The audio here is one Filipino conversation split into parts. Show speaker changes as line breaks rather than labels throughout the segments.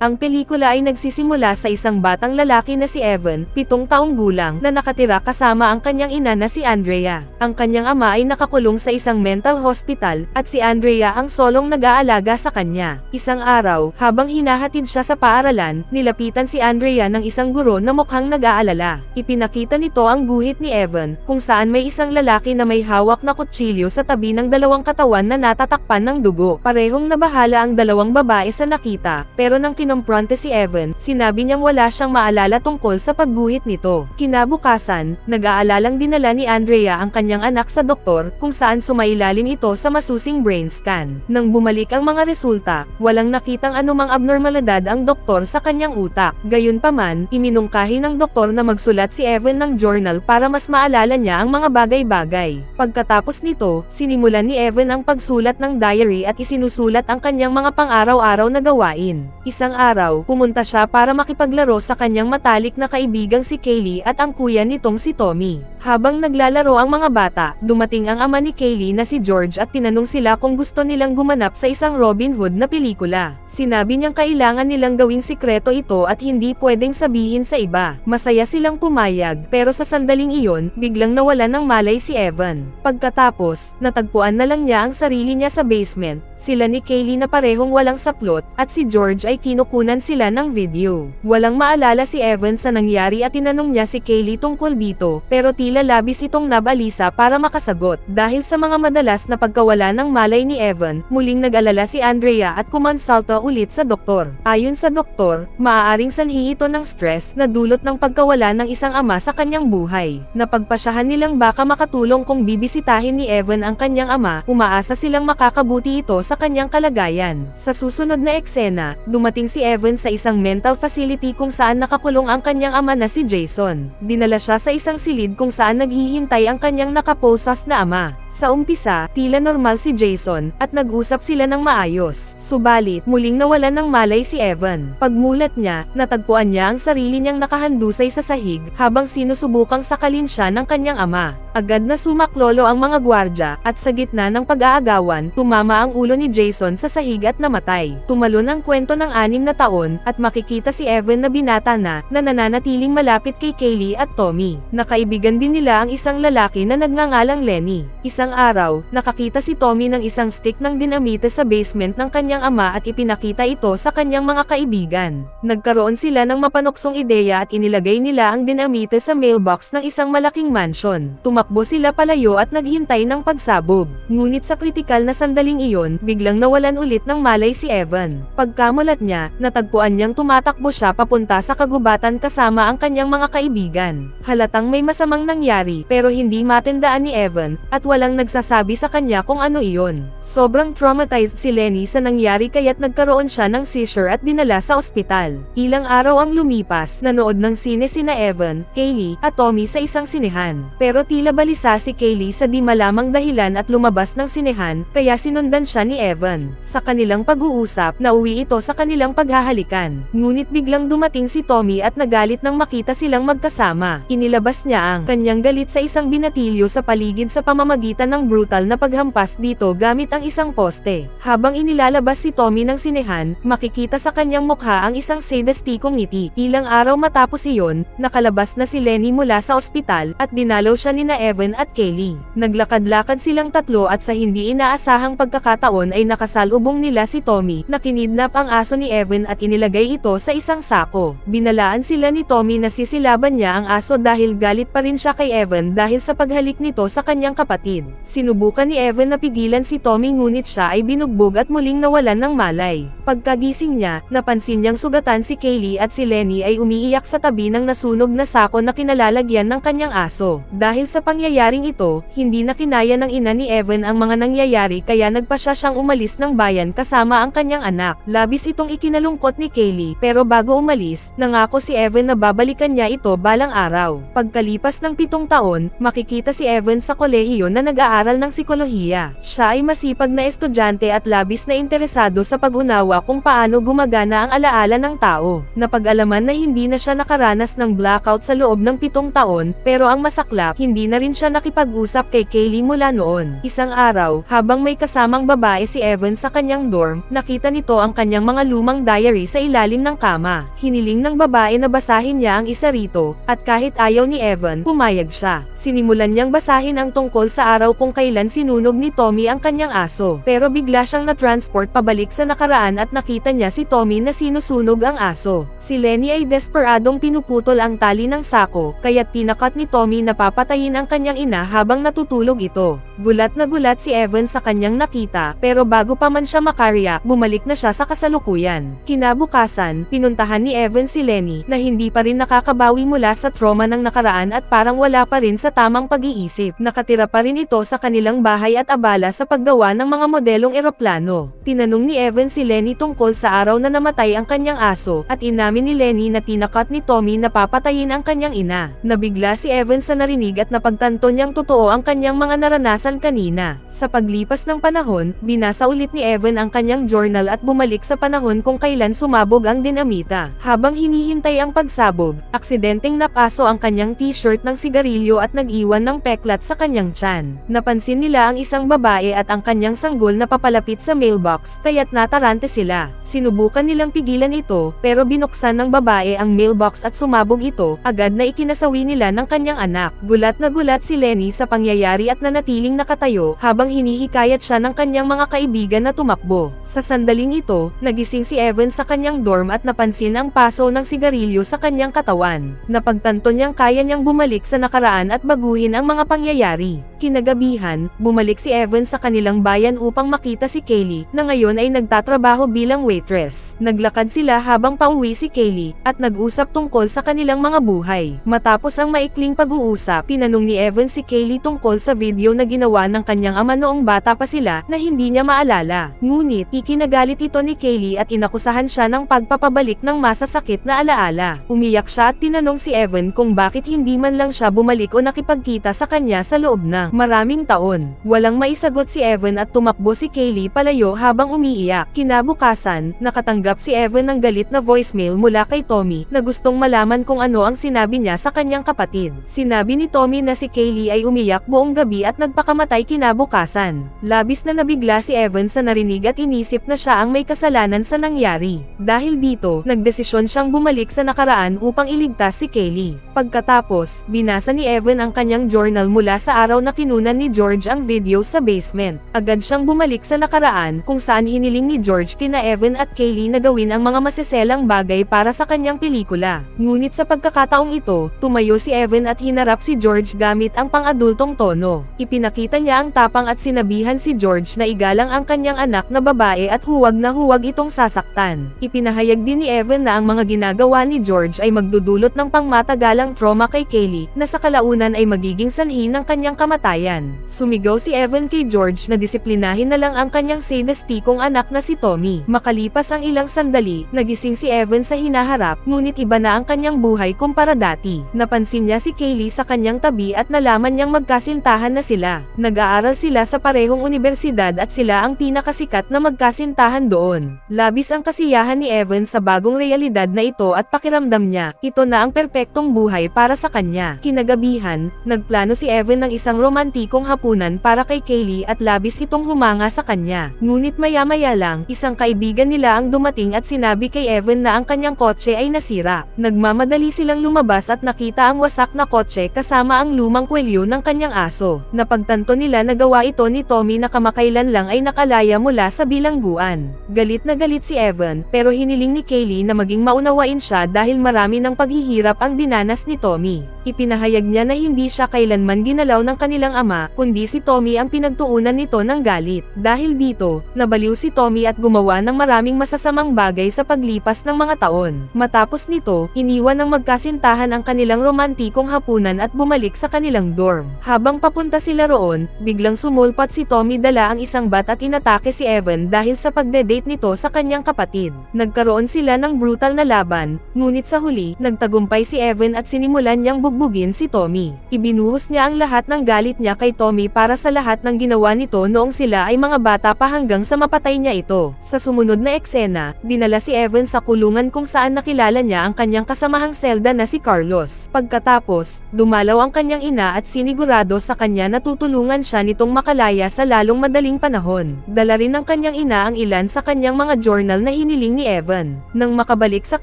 Ang pelikula ay nagsisimula sa isang batang lalaki na si Evan, pitong taong gulang, na nakatira kasama ang kanyang ina na si Andrea. Ang kanyang ama ay nakakulong sa isang mental hospital, at si Andrea ang solong nag-aalaga sa kanya. Isang araw, habang hinahatid siya sa paaralan, nilapitan si Andrea ng isang guro na mukhang nag-aalala. Ipinakita nito ang guhit ni Evan, kung saan may isang lalaki na may hawak na kutsilyo sa tabi ng dalawang katawan na natatakpan ng dugo. Parehong nabahala ang dalawang babae sa nakita, pero nang kinumpronte si Evan, sinabi niyang wala siyang maalala tungkol sa pagguhit nito. Kinabukasan, nag-aalalang dinala ni Andrea ang kanyang anak sa doktor, kung saan sumailalim ito sa masusing brain scan. Nang bumalik ang mga resulta, walang nakitang anumang abnormalidad ang doktor sa kanyang utak. Gayunpaman, iminungkahi ng doktor na magsulat si Evan ng journal para mas maalala niya ang mga bagay-bagay. Pagkatapos nito, sinimulan ni Evan ang pagsulat ng diary at isinusulat ang kanyang mga pang-araw-araw na gawain. Isang araw, pumunta siya para makipaglaro sa kanyang matalik na kaibigang si Kaylee at ang kuya nitong si Tommy. Habang naglalaro ang mga bata, dumating ang ama ni Kaylee na si George at tinanong sila kung gusto nilang gumanap sa isang Robin Hood na pelikula. Sinabi niyang kailangan nilang gawing sikreto ito at hindi pwedeng sabihin sa iba. Masaya silang pumayag, pero sa sandaling iyon, biglang nawalan ng malay si Evan. Pagkatapos, natagpuan na lang niya ang sarili niya sa basement, sila ni Kaylee na parehong walang saplot, at si George ay kinukunan sila ng video. Walang maalala si Evan sa nangyari at tinanong niya si Kaylee tungkol dito, pero tila labis itong nabalisa para makasagot. Dahil sa mga madalas na pagkawala ng malay ni Evan, muling nag-alala si Andrea at kumonsulta ulit sa doktor. Ayon sa doktor, maaaring sanhi ito ng stress na dulot ng pagkawala ng isang ama sa kanyang buhay. Napagpasyahan nilang baka makatulong kung bibisitahin ni Evan ang kanyang ama, umaasa silang makakabuti ito sa kanyang kalagayan. Sa susunod na eksena, dumating si Evan sa isang mental facility kung saan nakakulong ang kanyang ama na si Jason. Dinala siya sa isang silid kung saan naghihintay ang kanyang nakaposas na ama. Sa umpisa, tila normal si Jason, at nag-usap sila ng maayos. Subalit, muling nawalan ng malay si Evan. Pagmulat niya, natagpuan niya ang sarili niyang nakahandusay sa sahig, habang sinusubukang sakalin siya ng kanyang ama. Agad na sumaklolo ang mga gwardya, at sa gitna ng pag-aagawan, tumama ang ulo ni Jason sa sahig at namatay. Tumalon ang kwento ng anim na taon, at makikita si Evan na binata na, na nananatiling malapit kay Kaylee at Tommy. Nakaibigan din nila ang isang lalaki na nagngangalang Lenny. Isang araw, nakakita si Tommy ng isang stick ng dinamite sa basement ng kanyang ama at ipinakita ito sa kanyang mga kaibigan. Nagkaroon sila ng mapanuksong ideya at inilagay nila ang dinamite sa mailbox ng isang malaking mansion. Tumakbo sila palayo at naghintay ng pagsabog. Ngunit sa kritikal na sandaling iyon, biglang nawalan ulit ng malay si Evan. Pagkamulat niya, natagpuan niyang tumatakbo siya papunta sa kagubatan kasama ang kanyang mga kaibigan. Halatang may masamang nangyari, pero hindi matandaan ni Evan, at walang nagsasabi sa kanya kung ano iyon. Sobrang traumatized si Lenny sa nangyari kaya't nagkaroon siya ng seizure at dinala sa ospital. Ilang araw ang lumipas, nanood ng sine sina Evan, Kaylee, at Tommy sa isang sinehan. Pero tila balisa si Kaylee sa di malamang dahilan at lumabas ng sinehan, kaya sinundan siya ni Evan. Sa kanilang pag-uusap, nauwi ito sa kanilang paghahalikan. Ngunit biglang dumating si Tommy at nagalit nang makita silang magkasama. Inilabas niya ang kanyang galit sa isang binatilyo sa paligid sa pamamagitan ng brutal na paghampas dito gamit ang isang poste. Habang inilalabas si Tommy ng sinehan, makikita sa kanyang mukha ang isang sadistikong ngiti. Ilang araw matapos iyon, nakalabas na si Lenny mula sa ospital, at dinalaw siya ni na Evan at Kaylee. Naglakad-lakad silang tatlo at sa hindi inaasahang pagkakataon ay nakasalubong nila si Tommy, na kinidnap ang aso ni Evan at inilagay ito sa isang sako. Binalaan sila ni Tommy na sisilaban niya ang aso dahil galit pa rin siya kay Evan dahil sa paghalik nito sa kanyang kapatid. Sinubukan ni Evan na pigilan si Tommy ngunit siya ay binugbog at muling nawalan ng malay. Pagkagising niya, napansin niyang sugatan si Kaylee at si Lenny ay umiiyak sa tabi ng nasunog na sako na kinalalagyan ng kanyang aso. Dahil sa pangyayaring ito, hindi na kinaya ng ina ni Evan ang mga nangyayari kaya nagpa siya siyang umalis ng bayan kasama ang kanyang anak. Labis itong ikinalungkot ni Kaylee pero bago umalis, nangako si Evan na babalikan niya ito balang araw. Pagkalipas ng pitong taon, makikita si Evan sa kolehiyo na nag-aaral ng sikolohiya. Siya ay masipag na estudyante at labis na interesado sa pag-unawa kung paano gumagana ang alaala ng tao. Napag-alaman na hindi na siya nakaranas ng blackout sa loob ng pitong taon, pero ang masaklap, hindi na rin siya nakipag-usap kay Kaylee mula noon. Isang araw, habang may kasamang babae si Evan sa kanyang dorm, nakita nito ang kanyang mga lumang diary sa ilalim ng kama. Hiniling ng babae na basahin niya ang isa rito, at kahit ayaw ni Evan, pumayag siya. Sinimulan niyang basahin ang tungkol sa araw kung kailan sinunog ni Tommy ang kanyang aso. Pero bigla siyang na-transport pabalik sa nakaraan at nakita niya si Tommy na sinusunog ang aso. Si Lenny ay desperadong pinuputol ang tali ng sako, kaya't tinakat ni Tommy na papatayin ang kanyang ina habang natutulog ito. Gulat na gulat si Evan sa kanyang nakita, pero bago pa man siya makariyak, bumalik na siya sa kasalukuyan. Kinabukasan, pinuntahan ni Evan si Lenny, na hindi pa rin nakakabawi mula sa trauma ng nakaraan at parang wala pa rin sa tamang pag-iisip. Nakatira pa rin ito sa kanilang bahay at abala sa paggawa ng mga modelong eroplano. Tinanong ni Evan si Lenny tungkol sa araw na namatay ang kanyang aso, at inamin ni Lenny na tinakat ni Tommy na papatayin ang kanyang ina. Nabigla si Evan sa narinig at napagtanto niyang totoo ang kanyang mga naranasan kanina. Sa paglipas ng panahon, binasa ulit ni Evan ang kanyang journal at bumalik sa panahon kung kailan sumabog ang dinamita. Habang hinihintay ang pagsabog, aksidenteng napaso ang kanyang t-shirt ng sigarilyo at nag-iwan ng peklat sa kanyang tiyan. Napansin nila ang isang babae at ang kanyang sanggol na papalapit sa mailbox, kaya't natarante sila. Sinubukan nilang pigilan ito, pero binuksan ng babae ang mailbox at sumabog ito, agad na ikinasawi nila ng kanyang anak. Gulat na gulat si Lenny sa pangyayari at nanatiling nakatayo, habang hinihikayat siya ng kanyang mga kaibigan na tumakbo. Sa sandaling ito, nagising si Evan sa kanyang dorm at napansin ang paso ng sigarilyo sa kanyang katawan. Napagtanto niyang kaya niyang bumalik sa nakaraan at baguhin ang mga pangyayari. Kinagabihan, bumalik si Evan sa kanilang bayan upang makita si Kaylee, na ngayon ay nagtatrabaho bilang waitress. Naglakad sila habang pauwi si Kaylee, at nag-usap tungkol sa kanilang mga buhay. Matapos ang maikling pag-uusap, tinanong ni Evan si Kaylee tungkol sa video na ginawa ng kanyang ama noong bata pa sila, na hindi niya maalala. Ngunit, ikinagalit ito ni Kaylee at inakusahan siya ng pagpapabalik ng masasakit na alaala. Umiyak siya at tinanong si Evan kung bakit hindi man lang siya bumalik o nakipagkita sa kanya sa loob ng maraming taon. Walang maisagot si Evan at tumakbo si Kaylee palayo habang umiiyak. Kinabukasan, nakatanggap si Evan ng galit na voicemail mula kay Tommy na gustong malaman kung ano ang sinabi niya sa kanyang kapatid. Sinabi ni Tommy na si Kaylee ay umiyak buong gabi at nagpakamatay kinabukasan. Labis na nabigla si Evan sa narinig at inisip na siya ang may kasalanan sa nangyari. Dahil dito, nagdesisyon siyang bumalik sa nakaraan upang iligtas si Kaylee. Pagkatapos, binasa ni Evan ang kanyang journal mula sa araw na kinunan ni George ang video sa basement. Agad siyang bumalik sa nakaraan kung saan hiniling ni George kina Evan at Kaylee na gawin ang mga maseselang bagay para sa kanyang pelikula. Ngunit sa pagkakataong ito, tumayo si Evan at hinarap si George gamit ang pang-adultong tono. Ipinakita niya ang tapang at sinabihan si George na igalang ang kanyang anak na babae at huwag na huwag itong sasaktan. Ipinahayag din ni Evan na ang mga ginagawa ni George ay magdudulot ng pangmatagalang trauma kay Kaylee na sa kalaunan ay magiging sanhi ng kanyang kamatayan. Sumigaw si Evan kay George na disiplinahin na lang ang kanyang sadistikong anak na si Tommy. Makalipas ang ilang sandali, nagising si Evan sa hinaharap, ngunit iba na ang kanyang buhay kumpara dati. Napansin niya si Kaylee sa kanyang tabi at nalaman niyang magkasintahan na sila. Nag-aaral sila sa parehong universidad at sila ang pinakasikat na magkasintahan doon. Labis ang kasiyahan ni Evan sa bagong realidad na ito at pakiramdam niya, ito na ang perpektong buhay para sa kanya. Kinagabihan, nagplano si Evan ng isang romantikong hapunan para kay Kaylee at labis itong humanga sa kanya. Ngunit maya-maya lang, isang kaibigan nila ang dumating at sinabi kay Evan na ang kanyang kotse ay nasira. Nagmamadali silang lumabas at nakita ang wasak na kotse kasama ang lumang kwelyo ng kanyang aso. Napagtanto nila na gawa ito ni Tommy na kamakailan lang ay nakalaya mula sa bilangguan. Galit na galit si Evan, pero hiniling ni Kaylee na maging maunawain siya dahil marami ng paghihirap ang dinanas ni Tommy. Ipinahayag niya na hindi siya kailanman ginalaw ng kanilang ama, kundi si Tommy ang pinagtuunan nito ng galit. Dahil dito, nabaliw si Tommy at gumawa ng maraming masasamang bagay sa paglipas ng mga taon. Matapos nito, iniwan ng magkasintahan ang kanilang romantikong hapunan at bumalik sa kanilang dorm. Habang papunta sila roon, biglang sumulpat si Tommy dala ang isang bat at inatake si Evan dahil sa pagde-date nito sa kanyang kapatid. Nagkaroon sila ng brutal na laban, ngunit sa huli, nagtagumpay si Evan at sinimulan niyang bugbugin si Tommy. Ibinuhos niya ang lahat ng galit niya kay Tommy para sa lahat ng ginawa nito noong sila ay mga bata pa hanggang sa mapatay niya ito. Sa sumunod na eksena, dinala si Evan sa kulungan kung saan nakilala niya ang kanyang kasamahang selda na si Carlos. Pagkatapos, dumalaw ang kanyang ina at sinigurado sa kanya na tutulungan siya nitong makalaya sa lalong madaling panahon. Dala rin ng kanyang ina ang ilan sa kanyang mga journal na hiniling ni Evan. Nang makabalik sa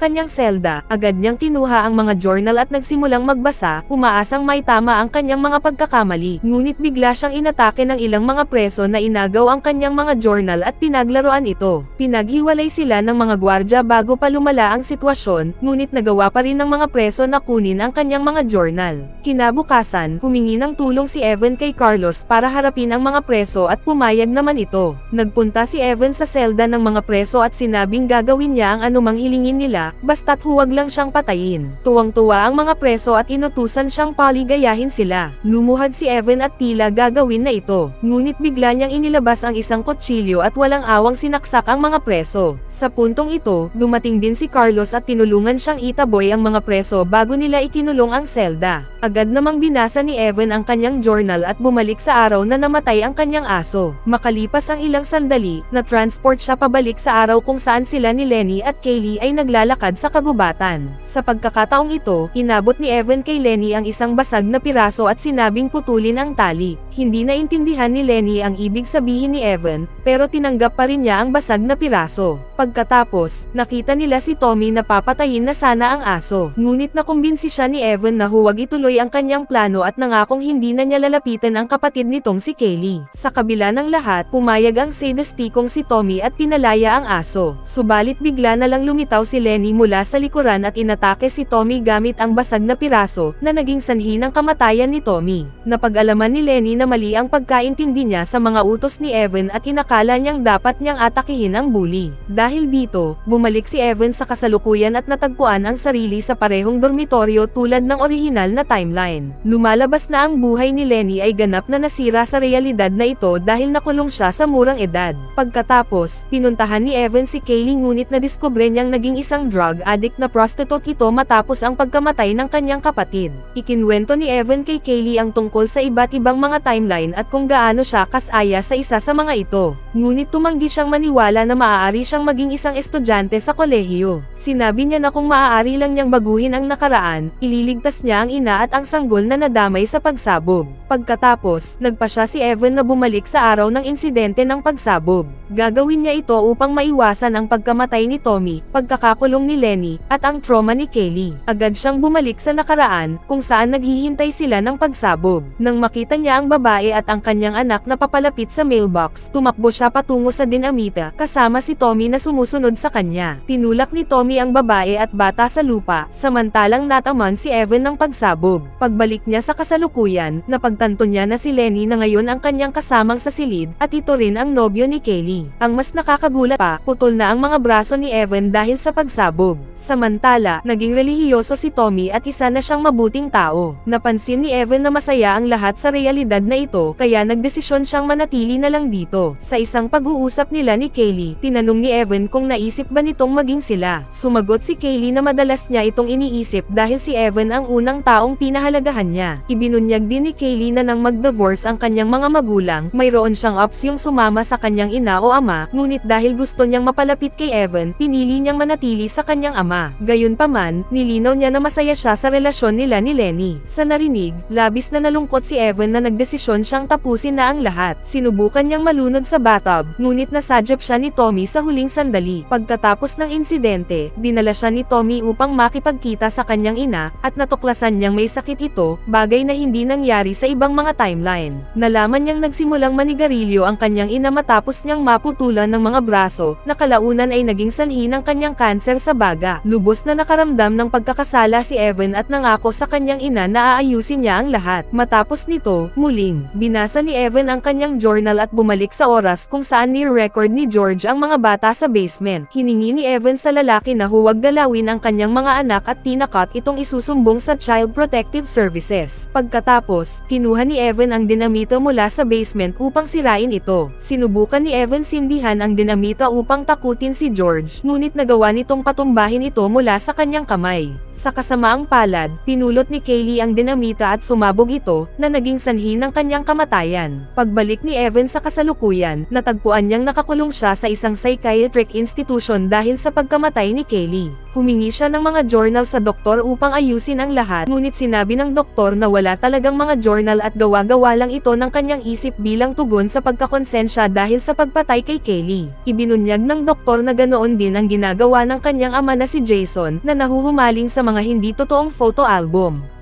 kanyang selda, agad niyang kinuha ang mga journal at nagsimulang magbasa, umaasang may tama ang kanyang mga pagkakamali. Ngunit bigla siyang inatake ng ilang mga preso na inagaw ang kanyang mga journal at pinaglaruan ito. Pinaghiwalay sila ng mga gwardya bago pa lumala ang sitwasyon, ngunit nagawa pa rin ng mga preso na kunin ang kanyang mga journal. Kinabukasan, humingi ng tulong si Evan kay Carlos para harapin ang mga preso at pumayag naman ito. Nagpunta si Evan sa selda ng mga preso at sinabing gagawin niya ang anumang hilingin nila, basta't huwag lang siyang patayin. Tuwang-tuwa ang mga preso at inutusan siyang paligayahin sila. Lumuhad si Evan at tila gagawin na ito. Ngunit bigla niyang inilabas ang isang kutsilyo at walang awang sinaksak ang mga preso. Sa puntong ito, dumating din si Carlos at tinulungan siyang itaboy ang mga preso bago nila ikinulong ang selda. Agad namang binasa ni Evan ang kanyang journal at bumalik sa araw na namatay ang kanyang aso. Makalipas ang ilang sandali, na-transport siya pabalik sa araw kung saan sila ni Lenny at Kaylee ay naglalakad sa kagubatan. Sa pagkakataong ito, inabot ni Evan kay Lenny ang isang basag na piraso at sinabing putulin ang tali. Hindi naintindihan ni Lenny ang ibig sabihin ni Evan, pero tinanggap pa rin niya ang basag na piraso. Pagkatapos, nakita nila si Tommy na papatayin na sana ang aso. Ngunit nakumbinsi siya ni Evan na huwag ituloy ang kanyang plano at nangakong hindi na niya lalapitan ang kapatid nitong si Kaylee. Sa kabila ng lahat, pumayag ang sadistikong si Tommy at pinalaya ang aso. Subalit bigla na lang lumitaw si Lenny mula sa likuran at inatake si Tommy gamit ang basag na piraso na naging sanhi ng kamatayan ni Tommy. Napag-alaman ni Lenny na mali ang pagkaintindi niya sa mga utos ni Evan at inakala niyang dapat niyang atakihin ang bully. Dahil dito, bumalik si Evan sa kasalukuyan at natagpuan ang sarili sa parehong dormitoryo tulad ng orihinal na timeline. Lumalabas na ang buhay ni Lenny ay ganap na nasira sa realidad na ito dahil nakulong siya sa murang edad. Pagkatapos, pinuntahan ni Evan si Kaylee ngunit nadiskubre niyang naging isang drug addict na prostitute ito matapos ang pagkamatay ng kanyang kapatid. Ikinwento ni Evan kay Kaylee ang tungkol sa iba't ibang mga timeline at kung gaano siya kasaya sa isa sa mga ito. Ngunit tumanggi siyang maniwala na maaari siyang maging isang estudyante sa kolehiyo. Sinabi niya na kung maaari lang niyang baguhin ang nakaraan, ililigtas niya ang ina at ang sanggol na nadamay sa pagsabog. Pagkatapos, nagpa siya si Evan na bumalik sa araw ng insidente ng pagsabog. Gagawin niya ito upang maiwasan ang pagkamatay ni Tommy, pagkakakulong ni Lenny, at ang trauma ni Kaylee. Agad siyang bumalik sa nakaraan, kung saan naghihintay sila ng pagsabog. Nang makita niya ang babae at ang kanyang anak na papalapit sa mailbox, tumakbo siya patungo sa dinamita, kasama si Tommy na sumusunod sa kanya. Tinulak ni Tommy ang babae at bata sa lupa, samantalang nataman si Evan ng pagsabog. Pagbalik niya sa kasalukuyan, napagtanto niya na si Lenny na ngayon ang kanyang kasamang sa silid, at ito rin ang nobyo ni Kaylee. Ang mas nakakagulat pa, putol na ang mga braso ni Evan dahil sa pagsabog. Samantala, naging relihiyoso si Tommy at isa na siyang mabuting tao. Napansin ni Evan na masaya ang lahat sa realidad na ito, kaya nagdesisyon siyang manatili na lang dito. Sa isang pag-uusap nila ni Kaylee, tinanong ni Evan kung naisip ba nitong maging sila. Sumagot si Kaylee na madalas niya itong iniisip dahil si Evan ang unang taong pinahalagahan niya. Ibinunyag din ni Kaylee na nang mag-divorce ang kanyang mga magulang, mayroon siyang opsyong sumama sa kanyang ina o ama, ngunit dahil gusto niyang mapalapit kay Evan, pinili niyang manatili sa kanyang ama. Gayunpaman, nilinaw niya na masaya siya sa relasyon nila ni Lenny. Sa narinig, labis na nalungkot si Evan na nagdesisyon siyang tapusin na ang lahat. Sinubukan niyang malunod sa bathtub, ngunit nasadyap siya ni Tommy sa huling sandali. Pagkatapos ng insidente, dinala siya ni Tommy upang makipagkita sa kanyang ina, at natuklasan niyang may sakit ito, bagay na hindi nangyari sa ibang mga timeline. Nalaman niyang nagsimulang manigarilyo ang kanyang ina matapos niyang maputulan ng mga braso, na kalaunan ay naging sanhi ng kanyang kanser sa baga. Lubos na nakaramdam ng pagkakasala si Evan at nangako sa kanyang ina na aayusin niya ang lahat. Matapos nito, muling, binasa ni Evan ang kanyang journal at bumalik sa oras kung saan ni-record ni George ang mga bata sa basement. Hiningi ni Evan sa lalaki na huwag galawin ang kanyang mga anak at tinakot itong isusumbong sa Child Protective Services. Pagkatapos, kinuha ni Evan ang dinamita mula sa basement upang sirain ito. Sinubukan ni Evan sindihan ang dinamita upang takutin si George, ngunit nagawa nitong patumbahin ito mula sa kanyang kamay. Sa kasamaang palad, pinulot ni Kaylee ang dinamita at sumabog ito, na naging sanhi ng kanyang kamatayan. Pagbalik ni Evan sa kasalukuyan, natagpuan niyang nakakulong siya sa isang psychiatric institution dahil sa pagkamatay ni Kaylee. Humingi siya ng mga journal sa doktor upang ayusin ang lahat, ngunit sinabi ng doktor na wala talagang mga journal at gawa-gawa lang ito ng kanyang isip bilang tugon sa pagkakonsensya dahil sa pagpatay kay Kaylee. Ibinunyag ng doktor na ganoon din ang ginagawa ng kanyang ama na si Jason, na nahuhumaling sa mga hindi totoong photo album.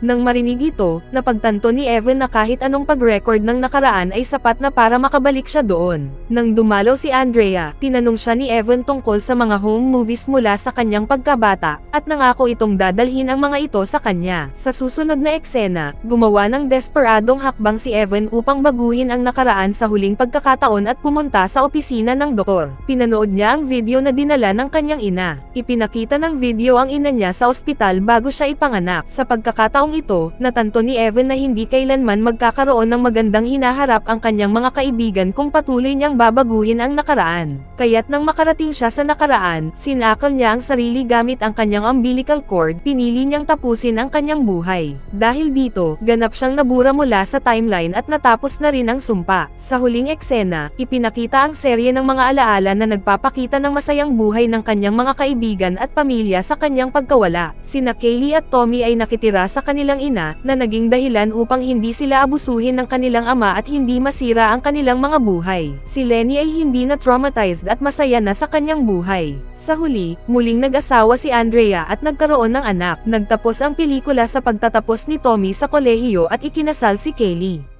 Nang marinig ito, napagtanto ni Evan na kahit anong pag-record ng nakaraan ay sapat na para makabalik siya doon. Nang dumalaw si Andrea, tinanong siya ni Evan tungkol sa mga home movies mula sa kanyang pagkabata, at nangako itong dadalhin ang mga ito sa kanya. Sa susunod na eksena, gumawa ng desperadong hakbang si Evan upang baguhin ang nakaraan sa huling pagkakataon at pumunta sa opisina ng doktor. Pinanood niya ang video na dinala ng kanyang ina. Ipinakita ng video ang ina niya sa ospital bago siya ipanganak. Sa pagkakataong ito, natanto ni Evan na hindi kailanman magkakaroon ng magandang hinaharap ang kanyang mga kaibigan kung patuloy niyang babaguhin ang nakaraan. Kaya't nang makarating siya sa nakaraan, sinakal niya ang sarili gamit ang kanyang umbilical cord, pinili niyang tapusin ang kanyang buhay. Dahil dito, ganap siyang nabura mula sa timeline at natapos na rin ang sumpa. Sa huling eksena, ipinakita ang serye ng mga alaala na nagpapakita ng masayang buhay ng kanyang mga kaibigan at pamilya sa kanyang pagkawala. Sina Kaylee at Tommy ay nakitira sa kanilang ina, na naging dahilan upang hindi sila abusuhin ng kanilang ama at hindi masira ang kanilang mga buhay. Si Lenny ay hindi na traumatized at masaya na sa kanyang buhay. Sa huli, muling nag-asawa si Andrea at nagkaroon ng anak. Nagtapos ang pelikula sa pagtatapos ni Tommy sa kolehiyo at ikinasal si Kaylee.